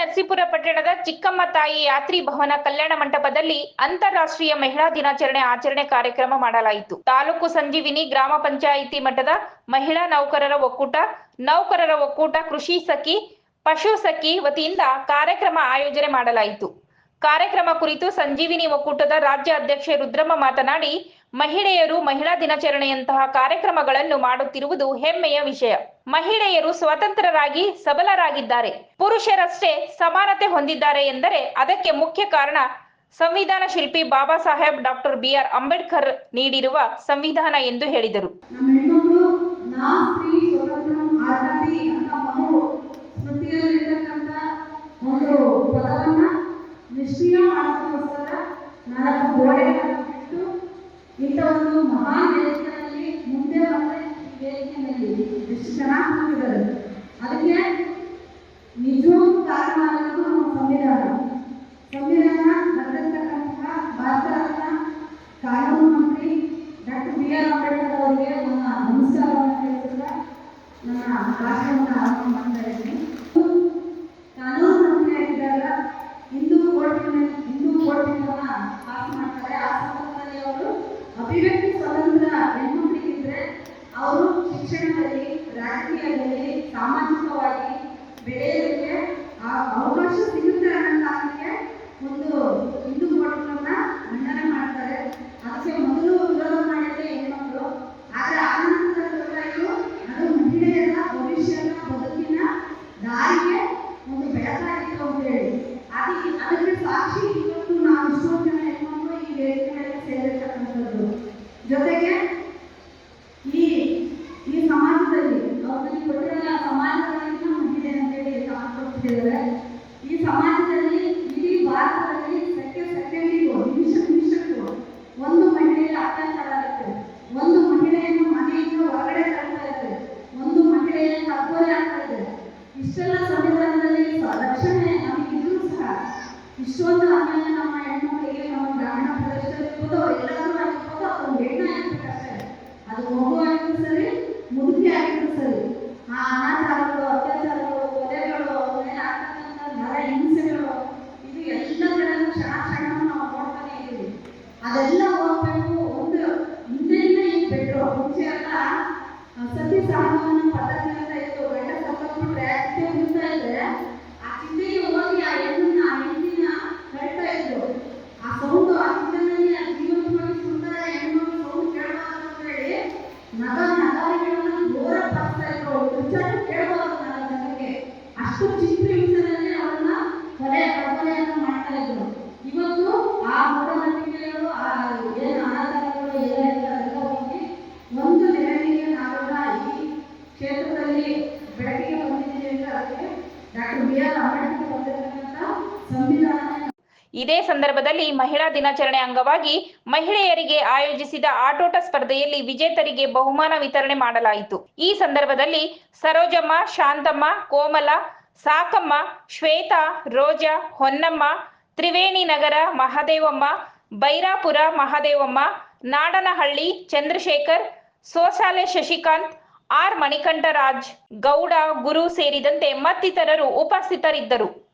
ನರಸೀಪುರ ಪಟ್ಟಣದ ಚಿಕ್ಕಮ್ಮ ತಾಯಿ ಯಾತ್ರಿ ಭವನ ಕಲ್ಯಾಣ ಮಂಟಪದಲ್ಲಿ ಅಂತಾರಾಷ್ಟ್ರೀಯ ಮಹಿಳಾ ದಿನಾಚರಣೆ ಆಚರಣೆ ಕಾರ್ಯಕ್ರಮ ಮಾಡಲಾಯಿತು. ತಾಲೂಕು ಸಂಜೀವಿನಿ ಗ್ರಾಮ ಪಂಚಾಯಿತಿ ಮಟ್ಟದ ಮಹಿಳಾ ನೌಕರರ ಒಕ್ಕೂಟ ನೌಕರರ ಒಕ್ಕೂಟ ಕೃಷಿ ಸಖಿ, ಪಶು ಸಖಿ ವತಿಯಿಂದ ಕಾರ್ಯಕ್ರಮ ಆಯೋಜನೆ ಮಾಡಲಾಯಿತು. ಕಾರ್ಯಕ್ರಮ ಕುರಿತು ಸಂಜೀವಿನಿ ಒಕ್ಕೂಟದ ರಾಜ್ಯ ಅಧ್ಯಕ್ಷೆ ರುದ್ರಮ್ಮ ಮಾತನಾಡಿ ಮಹಿಳೆಯರು ಮಹಿಳಾ ದಿನಾಚರಣೆಯಂತಹ ಕಾರ್ಯಕ್ರಮಗಳನ್ನು ಮಾಡುತ್ತಿರುವುದು ಹೆಮ್ಮೆಯ ವಿಷಯ. ಮಹಿಳೆಯರು ಸ್ವತಂತ್ರರಾಗಿ ಸಬಲರಾಗಿದ್ದಾರೆ. ಪುರುಷರಷ್ಟೇ ಸಮಾನತೆ ಹೊಂದಿದ್ದಾರೆ ಎಂದರೆ ಅದಕ್ಕೆ ಮುಖ್ಯ ಕಾರಣ ಸಂವಿಧಾನ ಶಿಲ್ಪಿ Baba Saheb doctor B R Ambedkar ನೀಡಿರುವ ಸಂವಿಧಾನ ಎಂದು ಹೇಳಿದರು. ಎಷ್ಟು ಚೆನ್ನಾಗಿ ಕೂತಿದ್ದಾರೆ ಅದಕ್ಕೆ ನಿಜವಾದ ಕಾರಣ ಅನ್ನೋದು ನಮ್ಮ ಸಂವಿಧಾನ. ಸಂವಿಧಾನ ಬರೆದಿರ್ತಕ್ಕಂತಹ ಭಾರತ ರತ್ನ ಕಾನೂನು ಮಂತ್ರಿ ಡಾಕ್ಟರ್ ಬಿ ಆರ್ ಅಂಬೇಡ್ಕರ್ ಅವರಿಗೆ ನನ್ನ ನಮಸ್ಕಾರವನ್ನು ತಿಳಿಸುತ್ತಾ ನನ್ನ ಮಾಡ್ತಾ ಇದ್ದೀನಿ. ಕಾನೂನು ಮಂತ್ರಿ ಆಗಿದ್ದಾಗ ಹಿಂದೂ ಕೋರ್ಟಿನ ಹಿಂದೂ ಕೋರ್ಟಿನ ಮಾಡ್ತಾರೆ. ಆ ಸಂದರ್ಭದಲ್ಲಿ ಅವರು ಅಭಿವ್ಯಕ್ತಿ ಶಿಕ್ಷಣದಲ್ಲಿ, ರಾಜಕೀಯದಲ್ಲಿ, ಸಾಮಾಜಿಕವಾಗಿ ಬೆಳೆಯೋದಕ್ಕೆ, ಆ ಅವಕಾಶ ಸಿಗುತ್ತೆ ಅನ್ನೋ ಕಾರಣಕ್ಕೆ ಒಂದು ಹಿಂದೂ ಕೋರ್ಟ್ಗಳನ್ನ ಮಂಡನೆ ಮಾಡ್ತಾರೆ. ಅದಕ್ಕೆ ಮೊದಲು ವಿರೋಧ ಮಾಡಿದ್ರೆ ಹೆಣ್ಮಕ್ಳು. ಆದ್ರೆ ಆನಂತರ ನಂತರ ಅದು ಮಹಿಳೆಯರ ಭವಿಷ್ಯದ ಬದುಕಿನ ದಾರಿಗೆ ಒಂದು ಬೆಳಕಾಗಿತ್ತು ಅಂತ ಹೇಳಿ. ಅದಕ್ಕೆ ಅದಕ್ಕೆ ಸಾಕ್ಷಿ ಇವತ್ತು ನಾವು ಇಷ್ಟೊಂದು ಜನ ಇಷ್ಟೆಲ್ಲ ಸಂವಿಧಾನದಲ್ಲಿ ರಕ್ಷಣೆ ನಮಗಿದ್ರು ಸಹ ಇಷ್ಟೊಂದು ಆಮೇಲೆ ನಮ್ಮ ಹೆಣ್ಮಕ್ಳಿಗೆ ನಮ್ಮ ಗ್ರಾಮೀಣ ಪ್ರದೇಶದಲ್ಲಿರ್ಬೋದು ಎಲ್ಲರೂ ಆಗಿರ್ಬೋದು ಅದು ಹೆಣ್ಣು ಆಗಿರ್ಬೇಕಷ್ಟೇ ಅದು ಮಗು ಆಗಿದ್ರು ಸರಿ, ಮುದುಕಿ ಆಗಿದ್ರು ಸರಿ. ಆ ಅನಾಚಾರಗಳು, ಅತ್ಯಾಚಾರಗಳು, ಕೊಲೆಗಳು, ಅವ್ರ ಮೇಲೆ ಆಗ್ತಕ್ಕಂಥ ಹಿಂಸೆಗಳು, ಇದು ಎಲ್ಲ ಕಡೆನೂ ಕ್ಷಣ ಕ್ಷಣವನ್ನು ನಾವು ನೋಡ್ತಾನೆ ಇದ್ದೀವಿ. ಅದೆಲ್ಲ ಹೋಗ್ಬೇಕು ಒಂದು ಹಿಂದೆಯಿಂದ ಈಗ ಬೆಟ್ರು ಮುಂಚೆ ಎಲ್ಲ ಸತಿ ಸಹಗಮನ ಪದ್ಧತಿ ಇದೇ ಸಂದರ್ಭದಲ್ಲಿ ಮಹಿಳಾ ದಿನಾಚರಣೆ ಅಂಗವಾಗಿ ಮಹಿಳೆಯರಿಗೆ ಆಯೋಜಿಸಿದ ಆಟೋಟ ಸ್ಪರ್ಧೆಯಲ್ಲಿ ವಿಜೇತರಿಗೆ ಬಹುಮಾನ ವಿತರಣೆ ಮಾಡಲಾಯಿತು. ಈ ಸಂದರ್ಭದಲ್ಲಿ ಸರೋಜಮ್ಮ, ಶಾಂತಮ್ಮ, ಕೋಮಲ, ಸಾಕಮ್ಮ, ಶ್ವೇತಾ, ರೋಜಾ, ಹೊನ್ನಮ್ಮ, ತ್ರಿವೇಣಿ ನಗರ, ಮಹದೇವಮ್ಮ, ಬೈರಾಪುರ, ಮಹದೇವಮ್ಮ, ನಾಡನಹಳ್ಳಿ, ಚಂದ್ರಶೇಖರ್, ಸೋಸಾಲೆ ಶಶಿಕಾಂತ್ ಆರ್ ಮಣಿಕಂಠರಾಜ್ ಗೌಡ ಗುರು ಸೇರಿದಂತೆ ಮತ್ತಿತರರು ಉಪಸ್ಥಿತರಿದ್ದರು.